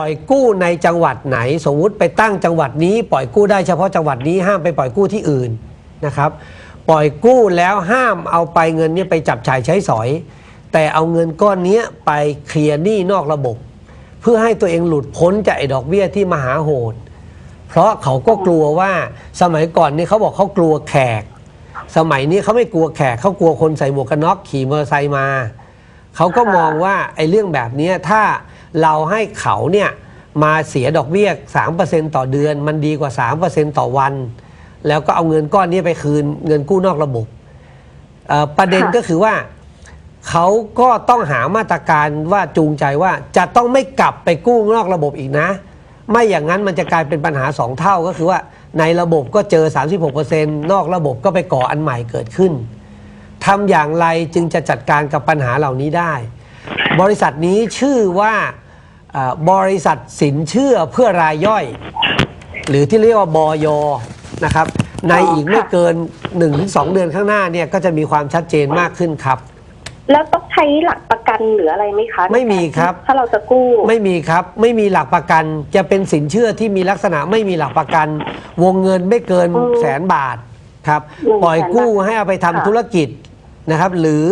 ปล่อยกู้ในจังหวัดไหน สมมุติไปตั้งจังหวัดนี้ ปล่อยกู้ได้เฉพาะจังหวัดนี้ห้ามไปปล่อยกู้ที่อื่นนะครับ ปล่อยกู้แล้วห้ามเอาไปเงินนี้ไปจับจ่ายใช้สอย แต่เอาเงินก้อนนี้ไปเคลียร์หนี้นอกระบบ เพื่อให้ตัวเองหลุดพ้นจากไอ้ดอกเบี้ยที่มหาโหด เพราะเขาก็กลัวว่าสมัยก่อนนี่เขาบอกเขากลัวแขก สมัยนี้เขาไม่กลัวแขกเขากลัวคนใส่หมวกกันน็อกขี่มอเตอร์ไซค์มาเขาก็มองว่าไอ้เรื่องแบบนี้ถ้า เราให้เขาเนี่ยมาเสียดอกเบี้ย3%ต่อเดือน มันดีกว่า 3%ต่อวัน แล้วก็เอาเงินก้อนนี้ไปคืนเงินกู้นอกระบบเอ่อประเด็นค่ะก็คือว่าเขาก็ต้องหามาตรการว่าจูงใจว่าจะต้องไม่กลับไปกู้นอกระบบอีกนะ ไม่อย่างนั้นมันจะกลายเป็นปัญหาสองเท่าก็คือว่าในระบบก็เจอ 36%นอกระบบก็ไปก่ออันใหม่เกิดขึ้นทำอย่างไรจึงจะจัดการกับปัญหาเหล่านี้ได้ บริษัทนี้ชื่อว่าเอ่อบริษัทสินเชื่อเพื่อรายย่อย หรือที่เรียกว่าบอยนะครับ ในอีกไม่เกิน 1-2 เดือนข้างหน้าเนี่ยก็จะมีความชัดเจนมากขึ้นครับ แล้วต้องใช้หลักประกันหรืออะไรไหมคะไม่มีครับ ถ้าเราจะกู้ ไม่มีครับไม่มีหลักประกันจะเป็นสินเชื่อที่มีลักษณะไม่มีหลักประกัน วงเงินไม่เกินอืมแสนบาทครับหนึ่งปล่อยกู้แสนบาทให้เอาไปทำค่ะ ธุรกิจนะครับ หรือ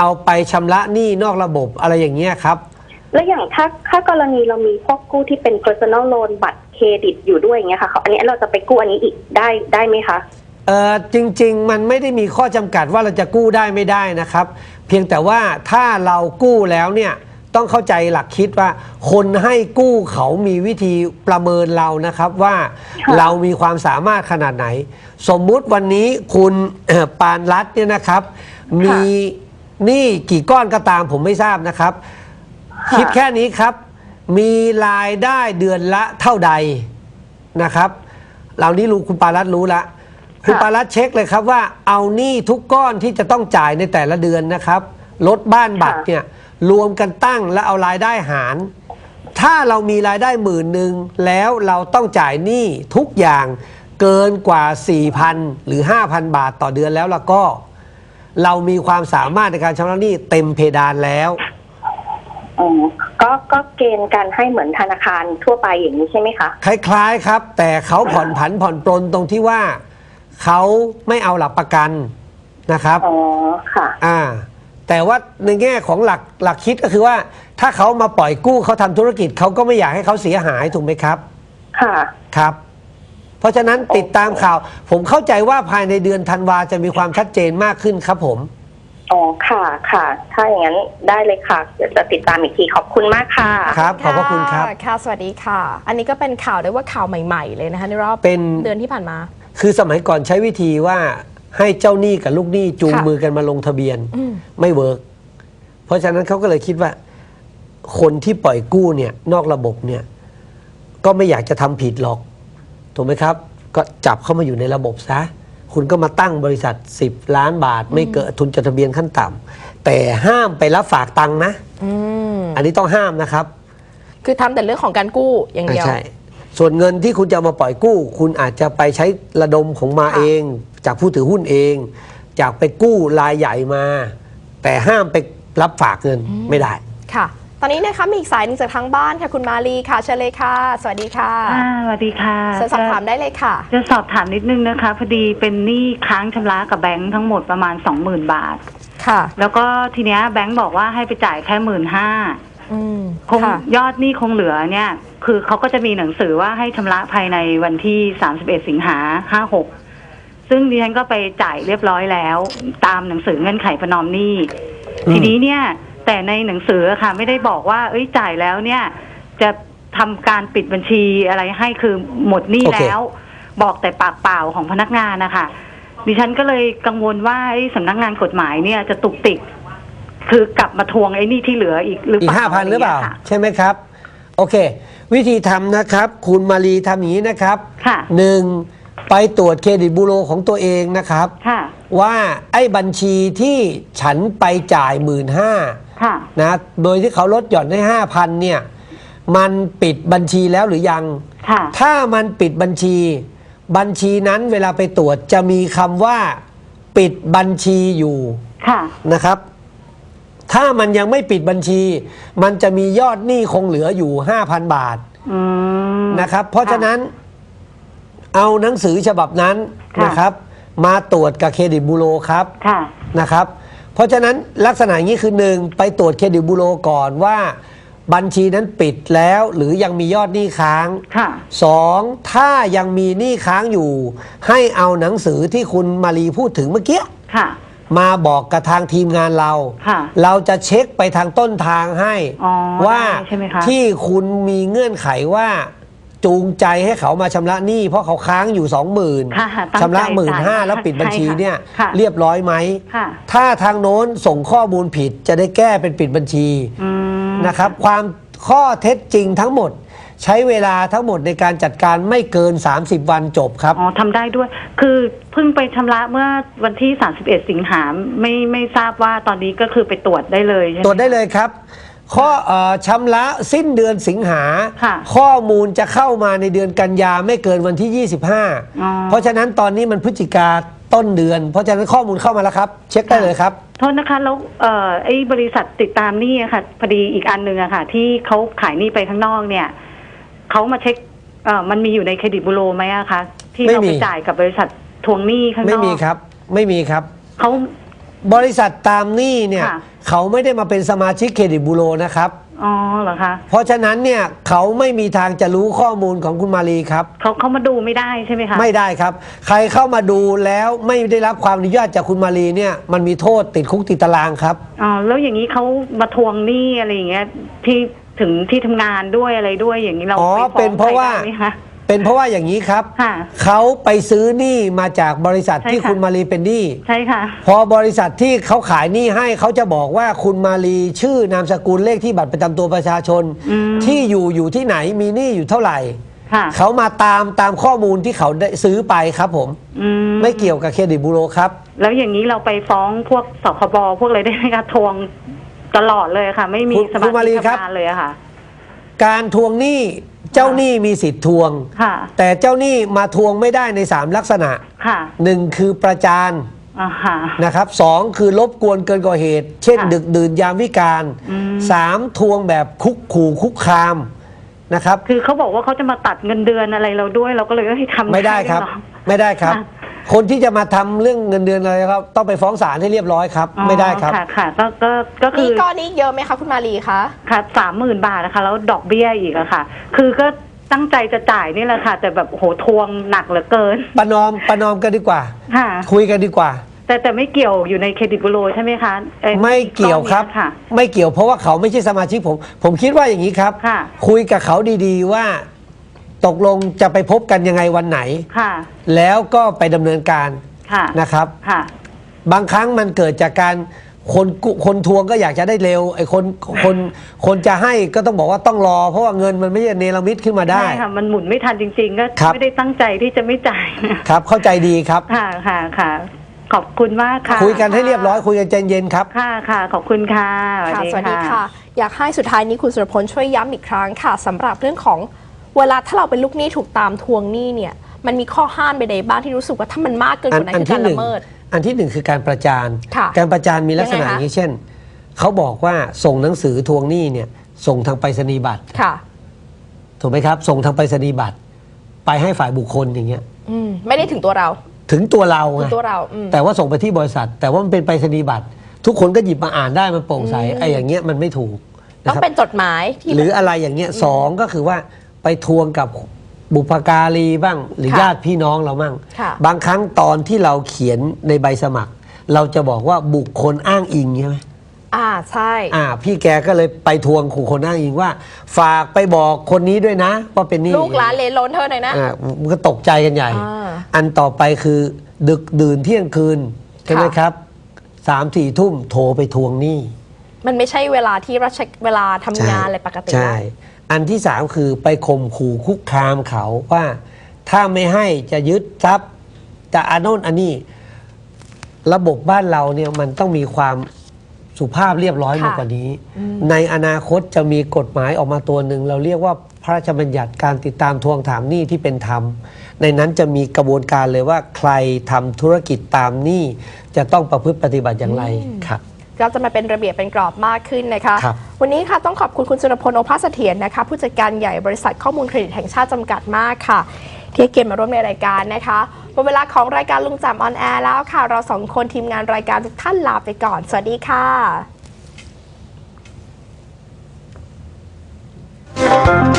เอาไปชำระหนี้นอกระบบอะไรอย่างเงี้ยครับ แล้วอย่างถ้าถ้ากรณีเรามีพวกกู้ที่เป็น personal loan บัตรเครดิตอยู่ด้วยอย่างเงี้ยค่ะเขาอันนี้เราจะไปกู้อันนี้อีกได้ได้ไหมคะ เออจริง ๆ มันไม่ได้มีข้อจำกัดว่าเราจะกู้ได้ไม่ได้นะครับ เพียงแต่ว่าถ้าเรากู้แล้วเนี่ยต้องเข้าใจหลักคิดว่า คนให้กู้เขามีวิธีประเมินเรานะครับว่าค่ะ เรามีความสามารถขนาดไหน สมมุติวันนี้คุณเอ่อปานรัตน์เนี่ยนะครับ มีหนี้กี่ก้อนก็ตามผมไม่ทราบนะครับ ค่ะคิดแค่นี้ครับ มีรายได้เดือนละเท่าใดนะครับเหล่านี้รู้คุณปารัตน์รู้ละคุณปารัตน์เช็คเลยครับว่าเอาหนี้ทุกก้อนที่จะต้องจ่ายในแต่ละเดือนนะครับลดบ้านบัตรค่ะเนี่ยรวมกันตั้งแล้วเอารายได้หาร ถ้าเรามีรายได้หมื่นหนึ่งแล้วเราต้องจ่ายหนี้ทุกอย่างเกินกว่า 4,000 หรือ 5,000 บาทต่อเดือนแล้วแล้วก็ เรามีความสามารถในการชำระหนี้เต็มเพดานแล้ว อ๋อก็ก็เกณฑ์การให้เหมือนธนาคารทั่วไปอย่างนี้ใช่ไหมคะ คล้ายๆครับ แต่เขาผ่อนผันผ่อนปลนตรงที่ว่าเขาไม่เอาหลักประกันนะครับอ๋อ ค่ะ อ่า แต่ว่าในแง่ของหลักหลักคิดก็คือว่า ถ้าเขามาปล่อยกู้เขาทำธุรกิจเขาก็ไม่อยากให้เขาเสียหายถูกไหมครับ ค่ะ ครับ เพราะฉะนั้นติดตามข่าว ผมเข้าใจว่าภายในเดือนธันวาจะมีความชัดเจนมากขึ้นครับผม อ๋อค่ะค่ะ ถ้าอย่างนั้นได้เลยค่ะเดี๋ยวจะติดตามอีกทีขอบคุณมากค่ะ ครับ ขอบพระคุณครับะค่ะ สวัสดีค่ะ อันนี้ก็เป็นข่าวได้ว่าข่าวใหม่ๆ เลยนะคะในรอบเป็น เดือนที่ผ่านมา คือสมัยก่อนใช้วิธีว่าให้เจ้าหนี้กับลูกหนี้จูงค่ะมือกันมาลงทะเบียนอืม ไม่เวิร์กเพราะฉะนั้นเขาก็เลยคิดว่า คนที่ปล่อยกู้เนี่ย นอกระบบเนี่ย ก็ไม่อยากจะทำผิดหรอก ถูกไหมครับ ก็จับเข้ามาอยู่ในระบบซะ คุณก็มาตั้งบริษัท 10 ล้านบาท ไม่เกิดทุนจดทะเบียนขั้นต่ำแต่ห้ามไปรับฝากตังค์นะ อืมอันนี้ต้องห้ามนะครับคือทำแต่เรื่องของการกู้อย่างเดียว ใช่ ส่วนเงินที่คุณจะเอามาปล่อยกู้ คุณอาจจะไปใช้ระดมของมาค่ะ เอง จากผู้ถือหุ้นเอง จากไปกู้รายใหญ่มา แต่ห้ามไปรับฝากเงินไม่ได้ค่ะ ตอนนี้นะคะมีอีกสายหนึงจากทางบ้านค่ะคุณมาลีค่ะเชิญเลยค่ะ สวัสดีค่ะอ่าสวัสดีค่ะเชิญสอบถามได้เลยค่ะ จะสอบถามนิดนึงนะคะ พอดีเป็นหนี้ค้างชำระกับแบงค์ทั้งหมดประมาณสองหมื่นบาท ค่ะ แล้วก็ทีเนี้ยแบงค์บอกว่าให้ไปจ่ายแค่หมื่นห้าอืมคงค่ะยอดหนี้คงเหลือเนี่ย คือเขาก็จะมีหนังสือว่าให้ชำระภายในวันที่สามสิบเอ็ดสิงหาห้าหกซึ่งดิฉันก็ไปจ่ายเรียบร้อยแล้ว ตามหนังสือเงื่อนไขประนอมหนี้อืมทีนี้เนี่ย แต่ในหนังสืออะค่ะ ไม่ได้บอกว่า เอ้ยจ่ายแล้วเนี่ย จะทำการปิดบัญชีอะไรให้คือหมดหนี้โอเค แล้ว บอกแต่ปากเปล่าของพนักงานนะคะดิฉันก็เลยกังวลว่าไอ้สำนักงานกฎหมายเนี่ยจะตุกติก คือกลับมาทวงไอ้หนี่ที่เหลืออีกหรืออีเปกล่าห้าพันหรือเปล่าะไย่งงี้ยค่ะ ใช่ไหมครับ โอเค วิธีทำนะครับ คุณมารีทำอย่างนี้นะครับค่ะ หนึ่งไปตรวจเครดิตบูโรของตัวเองนะครับ ค่ะ ว่าไอ้บัญชีที่ฉันไปจ่ายหมื่นห้า ค่ะ นะโดยที่เขาลดหย่อนให้ห้าพันเนี่ย มันปิดบัญชีแล้วหรือยัง ค่ะ ถ้ามันปิดบัญชี บัญชีนั้นเวลาไปตรวจจะมีคำว่า ปิดบัญชีอยู่ค่ะ นะครับ ถ้ามันยังไม่ปิดบัญชี มันจะมียอดหนี้คงเหลืออยู่ 5,000 บาทอืม นะครับ เพราะค่ะฉะนั้นเอาหนังสือฉบับนั้นค่ะ นะครับ มาตรวจกับเครดิตบูโรครับค่ะ นะครับ เพราะฉะนั้นลักษณะอย่างนี้คือหนึ่งไปตรวจเครดิตบูโรก่อนว่า บัญชีนั้นปิดแล้วหรือยังมียอดหนี้ค้างค่ะ สองถ้ายังมีหนี้ค้างอยู่ ให้เอาหนังสือที่คุณมารีพูดถึงเมื่อกี้ค่ะ มาบอกกับทางทีมงานเรา ค่ะเราจะเช็คไปทางต้นทางให้ อ๋อว่าได้ใช่ไหมคะ ที่คุณมีเงื่อนไขว่า จูงใจให้เขามาชำระหนี้เพราะเขาค้างอยู่สองหมื่นค่ะตั้งใจชำระหมื่นห้าจ่ายแล้วปิดบัญชีใช่ค่ะเนี่ยค่ะ เรียบร้อยไหม ค่ะ ถ้าทางโน้นส่งข้อมูลผิดจะได้แก้เป็นปิดบัญชี อืม นะครับความข้อเท็จจริงทั้งหมด ใช้เวลาทั้งหมดในการจัดการไม่เกิน 30 วันจบครับ อ๋อทำได้ด้วย คือเพิ่งไปชำระเมื่อวันที่ 31 สิงหาไม่ไม่ทราบว่าตอนนี้ก็คือไปตรวจได้เลยใช่ไหม ตรวจได้เลยครับ ข้อเออชำระสิ้นเดือนสิงหา ค่ะข้อมูลจะเข้ามาในเดือนกันยาไม่เกินวันที่อ๋อ25 เพราะฉะนั้นตอนนี้มันพฤศจิกาต้นเดือน เพราะฉะนั้นข้อมูลเข้ามาแล้วครับ เช็คได้เลยครับ โทษนะคะแล้วเอ่อไอ้บริษัทติดตามหนี้อะค่ะพอดีอีกอันหนึ่งอะค่ะ ที่เขาขายหนี้ไปข้างนอกเนี่ยเขามาเช็คเอ่อมันมีอยู่ในเครดิตบูโรไหมอะคะที่ไม่เรามี ไปจ่ายกับบริษัททวงหนี้ข้างนอกไม่มีครับ ไม่มีครับ เขา บริษัทตามหนี้เนี่ยค่ะ เขาไม่ได้มาเป็นสมาชิกเครดิตบูโรนะครับ อ๋อเหรอคะเพราะฉะนั้นเนี่ยเขาไม่มีทางจะรู้ข้อมูลของคุณมารีครับ เขาเขามาดูไม่ได้ใช่ไหมคะไม่ได้ครับ ใครเข้ามาดูแล้วไม่ได้รับความอนุญาตจากคุณมารีเนี่ยมันมีโทษติดคุกติดตารางครับ อ๋อแล้วอย่างนี้เขามาทวงหนี้อะไรอย่างเงี้ยที่ถึงที่ทำงานด้วยอะไรด้วยอย่างนี้เราอ๋อ ไปฟ้องเป็นเพราะว่าใคได้ไหมคะ เป็นเพราะว่าอย่างนี้ครับ ค่ะ เขาไปซื้อหนี้มาจากบริษัทใช่ที่ค่ะ คุณมารีเป็นหนี้ ใช่ค่ะ พอบริษัทที่เขาขายหนี้ให้เขาจะบอกว่าคุณมารีชื่อนามสกุลเลขที่บัตรประจำตัวประชาชน อืม ที่อยู่อยู่ที่ไหนมีหนี้อยู่เท่าไหร่ ค่ะเขามาตามตามข้อมูลที่เขาได้ซื้อไปครับผม อืไม่เกี่ยวกับเครดิตบูโรครับ แล้วอย่างนี้เราไปฟ้องพวกสคบพวกอะไรได้ไหมคะทวงตลอดเลยค่ะ ไม่มีคุณสคุมาณมารีชิกครับทำงานเลยอะค่ะ การทวงหนี้เจ้าหนี้มีสิทธิ์ทวง ค่ะ แต่เจ้าหนี้มาทวงไม่ได้ใน 3 ลักษณะค่ะ1คือประจานอ่าค่ะ นะครับสองคือรบกวนเกินกว่าเหตุ เช่น ค่ะดึกดื่นยามวิการอืม สามทวงแบบคุกขู่คุกคามนะครับ คือเขาบอกว่าเขาจะมาตัดเงินเดือนอะไรเราด้วย เราก็เลยให้ทำไม่ได้ครับเหอ ไม่ได้ครับ ค่ะ คนที่จะมาทำเรื่องเงินเดือนอะไรครับ ต้องไปฟ้องศาลให้เรียบร้อยครับ อ๋อไม่ได้ครับ ค่ะค่ะก็ก็ก็คืนี่อก้อนนี้เยอะไหมคะคุณมารีคะค่ะสามหมื่นบาทนะคะ แล้วดอกเบี้ยอีกอะค่ะ คือก็ตั้งใจจะจ่ายนี่แหละค่ะ แต่แบบโอ้โหทวงหนักเหลือเกินประนอมประนอมกันดีกว่า ค่ะ คุยกันดีกว่า แต่แต่ไม่เกี่ยวอยู่ในเครดิตบูโรใช่ไหมคะอ้ไม่เกี่ยวครับ ก้อนนี้ค่ะ ไม่เกี่ยวเพราะว่าเขาไม่ใช่สมาชิกผม ผมคิดว่าอย่างนี้ครับ ค่ะ คุยกับเขาดีๆว่า ตกลงจะไปพบกันยังไงวันไหน ค่ะ แล้วก็ไปดำเนินการค่ะ นะครับ ค่ะ บางครั้งมันเกิดจากการคนกุคนทวงก็อยากจะได้เร็วไอ้คนคนคนจะให้ก็ต้องบอกว่าต้องรอ เพราะว่าเงินมันไม่ใช่เนรมิตขึ้นมาได้ ใช่ค่ะ มันหมุนไม่ทันจริง ๆ ก็ครับ ไม่ได้ตั้งใจที่จะไม่จ่ายครับ เข้าใจดีครับ ค่ะ ค่ะ ค่ะ ขอบคุณมากค่ะคุยกันให้เรียบร้อยคุยกันใจเย็นครับ ค่ะ ค่ะ ขอบคุณค่ะ ค่ะสวัสดีค่ะ อยากให้สุดท้ายนี้คุณสุรพลช่วยย้ำอีกครั้งค่ะสำหรับเรื่องของ เวลาถ้าเราเป็นลูกหนี้ถูกตามทวงหนี้เนี่ยมันมีข้อห้ามใดๆบ้างที่รู้สึกว่าถ้ามันมากเกินกว่านั้นคือการหนึ่ละงเมิด อันที่หนึ่งคือการประจานค่ะการประจานมีลักษณะยังไงคะอย่างนี้เช่น เขาบอกว่าส่งหนังสือทวงหนี้เนี่ยส่งทางไปรษณียบัตรค่ะถูกไหมครับ ส่งทางไปรษณียบัตร ไปให้ฝ่ายบุคคลอย่างเงี้ยอืมไม่ได้ถึงตัวเรา ถึงตัวเราถึไงงตัวเราอืมแต่ว่าส่งไปที่บริษัท แต่ว่ามันเป็นไปรษณียบัตร ทุกคนก็หยิบมาอ่านได้มันโปร่งใสไอ้อย่างเงี้ยมันไม่ถูกต้อนะงครับเป็นจดหมายที่หรืออะไรอย่างเงี้ยสองก็คือว่า ไปทวงกับบุพการีบ้าง หรือค่ะญาติพี่น้องเราบ้างค่ะ บางครั้งตอนที่เราเขียนในใบสมัคร เราจะบอกว่าบุคคลอ้างอิงใช่ไหม อ่าใช่ อ่าพี่แกก็เลยไปทวงขู่คนอ้างอิงว่า ฝากไปบอกคนนี้ด้วยนะ ว่าเป็นหนี่ลูกหลานเลนล้นเธอหน่อยนะ อ่ามันก็ตกใจกันใหญ่ อ่าอันต่อไปคือดึกดื่นเที่ยงคืน ใช่ไหมค่ะ ครับสามสี่ทุ่มโทรไปทวงหนี้มันไม่ใช่เวลาที่ราชเวลาทำงานอะไรปกติใช่นะ อันที่สามคือไปข่มขู่คุกคามเขาว่า ถ้าไม่ให้จะยึดทรัพย์จะอันโน้นอันนี้ ระบบบ้านเราเนี่ยมันต้องมีความสุภาพเรียบร้อยค่ะมากกว่านี้ ในอนาคตจะมีกฎหมายออกมาตัวหนึ่ง เราเรียกว่าพระราชบัญญัติการติดตามทวงถามหนี้ที่เป็นธรรม ในนั้นจะมีกระบวนการเลยว่าใครทำธุรกิจตามหนี้จะต้องประพฤติปฏิบัติอย่างไรครับ ก็จะมาเป็นระเบียบเป็นกรอบมากขึ้นนะคะควันนี้ค่ะต้องขอบคุณคุณสุรพลโอภาสเถียรนะคะ ผู้จัดการใหญ่บริษัทข้อมูลเครดิตแห่งชาติจำกัดมากค่ะ ที่เกียรมาร่วมในรายการนะคะหมดเวลาของรายการลุงจำออนแอร์แล้วค่ะ เราสองคนทีมงานรายการทุกท่านลาไปก่อน สวัสดีค่ะ Thank you.